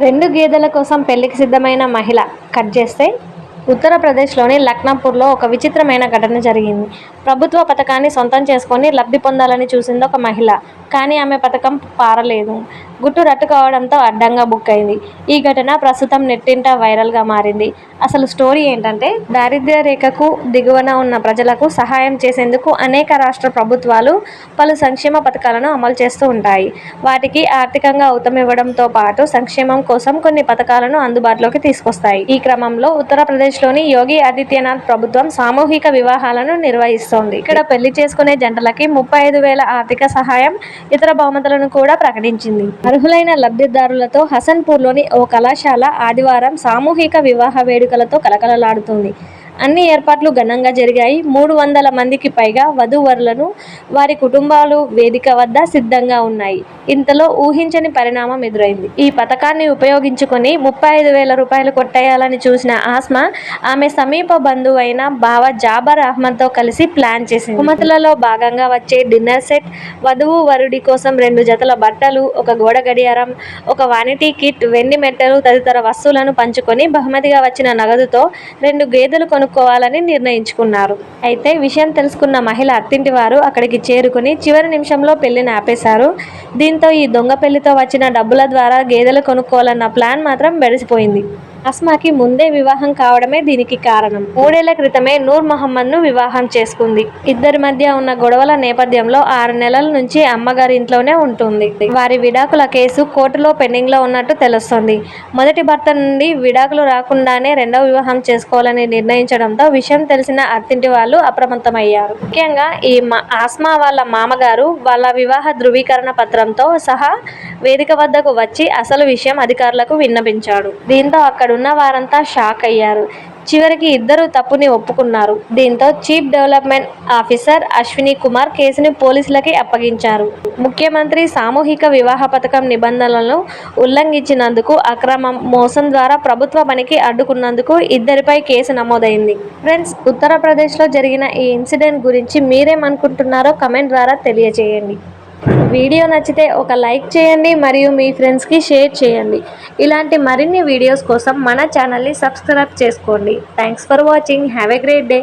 రెండు గేదెల కోసం పెళ్ళికి సిద్ధమైన మహిళ కట్ చేస్తే ఉత్తరప్రదేశ్లోని లక్నాపూర్లో ఒక విచిత్రమైన ఘటన జరిగింది. ప్రభుత్వ పథకాన్ని సొంతం చేసుకొని లబ్ధి పొందాలని చూసింది ఒక మహిళ. కానీ ఆమె పథకం పారలేదు. గుట్టు రట్టు కావడంతో అడ్డంగా బుక్ అయింది. ఈ ఘటన ప్రస్తుతం నెట్టింట వైరల్గా మారింది. అసలు స్టోరీ ఏంటంటే దారిద్ర్య రేఖకు దిగువన ఉన్న ప్రజలకు సహాయం చేసేందుకు అనేక రాష్ట్ర ప్రభుత్వాలు పలు సంక్షేమ పథకాలను అమలు చేస్తూ ఉంటాయి. వాటికి ఆర్థికంగా ఊతమివ్వడంతో పాటు సంక్షేమం కోసం కొన్ని పథకాలను అందుబాటులోకి తీసుకొస్తాయి. ఈ క్రమంలో ఉత్తరప్రదేశ్ ఆంధ్రప్రదేశ్లోని యోగి ఆదిత్యనాథ్ ప్రభుత్వం సామూహిక వివాహాలను నిర్వహిస్తోంది. ఇక్కడ పెళ్ళి చేసుకునే జంటలకి ముప్పై ఐదు వేల ఆర్థిక సహాయం ఇతర బహుమతులను కూడా ప్రకటించింది. అర్హులైన లబ్ధిదారులతో హసన్పూర్లోని ఓ కళాశాల ఆదివారం సామూహిక వివాహ వేడుకలతో కలకలలాడుతుంది. అన్ని ఏర్పాట్లు ఘనంగా జరిగాయి. మూడు వందల మందికి పైగా వధూవరులను వారి కుటుంబాలు వేదిక వద్ద సిద్ధంగా ఉన్నాయి. ఇంతలో ఊహించని పరిణామం ఎదురైంది. ఈ పథకాన్ని ఉపయోగించుకొని ముప్పై ఐదు వేల రూపాయలు కొట్టేయాలని చూసిన ఆస్మా ఆమె సమీప బంధువైన బావ జాబర్ అహ్మద్తో కలిసి ప్లాన్ చేసింది. బహుమతులలో భాగంగా వచ్చే డిన్నర్ సెట్ వధువు వరుడి కోసం రెండు జతల బట్టలు ఒక గోడ గడియారం ఒక వానిటీ కిట్ వెండి మెట్టలు తదితర వస్తువులను పంచుకొని బహుమతిగా వచ్చిన నగదుతో రెండు గేదెలు కొనుక్కోవాలని నిర్ణయించుకున్నారు. అయితే విషయం తెలుసుకున్న మహిళ అత్తింటి వారు అక్కడికి చేరుకుని చివరి నిమిషంలో పెళ్ళిని ఆపేశారు. దీంతో ఈ దొంగ పెళ్ళితో వచ్చిన డబ్బుల ద్వారా గేదెలు కొనుక్కోవాలన్న ప్లాన్ మాత్రం బెడిసిపోయింది అస్మాకి ముందే వివాహం కావడమే దీనికి కారణం. మూడేళ్ళ క్రితమే నూర్ మహమ్మద్ను వివాహం చేసుకుంది. ఇద్దరి మధ్య ఉన్న గొడవల నేపథ్యంలో ఆరు నెలల నుంచి అమ్మగారి ఇంట్లోనే ఉంటుంది. వారి విడాకుల కేసు కోర్టులో పెండింగ్లో ఉన్నట్టు తెలుస్తోంది. మొదటి భర్త నుండి విడాకులు రాకుండానే రెండవ వివాహం చేసుకోవాలని నిర్ణయించడంతో విషయం తెలిసిన అత్తింటి వాళ్ళు అప్రమత్తమయ్యారు. ముఖ్యంగా ఈ మా- ఆస్మా వాళ్ళ మామగారు వాళ్ళ వివాహ ధృవీకరణ పత్రంతో సహా వేదిక వద్దకు వచ్చి అసలు విషయం అధికారులకు విన్నపించాడు దీంతో అక్కడ అక్కడున్న వారంతా షాక్ అయ్యారు. చివరికి ఇద్దరు తప్పుని ఒప్పుకున్నారు. దీంతో chief development officer Ashwini Kumar కేసుని పోలీసులకి అప్పగించారు. ముఖ్యమంత్రి సామూహిక వివాహ పథకం నిబంధనలను ఉల్లంఘించినందుకు అక్రమం మోసం ద్వారా ప్రభుత్వ పనికి అడ్డుకున్నందుకు ఇద్దరిపై కేసు నమోదైంది. ఫ్రెండ్స్ ఉత్తరప్రదేశ్లో జరిగిన ఈ ఇన్సిడెంట్ గురించి మీరేమనుకుంటున్నారో కమెంట్ ద్వారా తెలియజేయండి. వీడియో నచ్చితే ఒక లైక్ చేయండి మరియు మీ ఫ్రెండ్స్కి షేర్ చేయండి. ఇలాంటి మరిన్ని వీడియోస్ కోసం మన ఛానల్ని సబ్స్క్రైబ్ చేసుకోండి. Thanks for watching have a great day